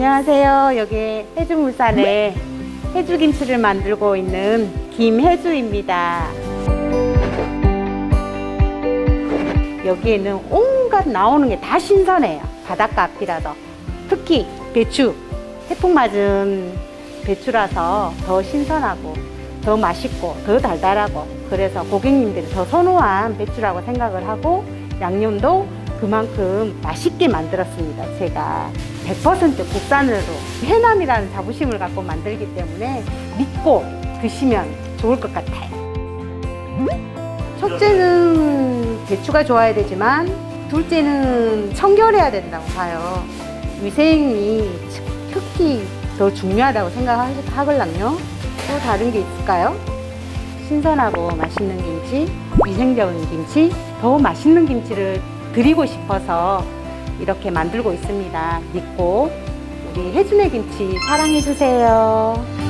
안녕하세요. 여기 해주물산에 해주김치를 만들고 있는 김해주입니다. 여기에는 온갖 나오는 게 다 신선해요. 바닷가 앞이라서. 특히 배추. 태풍 맞은 배추라서 더 신선하고 더 맛있고 더 달달하고 그래서 고객님들이 더 선호한 배추라고 생각을 하고 양념도 그만큼 맛있게 만들었습니다. 제가 100% 국산으로 해남이라는 자부심을 갖고 만들기 때문에 믿고 드시면 좋을 것 같아요. 첫째는 배추가 좋아야 되지만 둘째는 청결해야 된다고 봐요. 위생이 특히 더 중요하다고 생각하걸랑요. 또 다른 게 있을까요? 신선하고 맛있는 김치, 위생적인 김치, 더 맛있는 김치를 드리고 싶어서 이렇게 만들고 있습니다. 믿고 우리 해준의 김치 사랑해 주세요.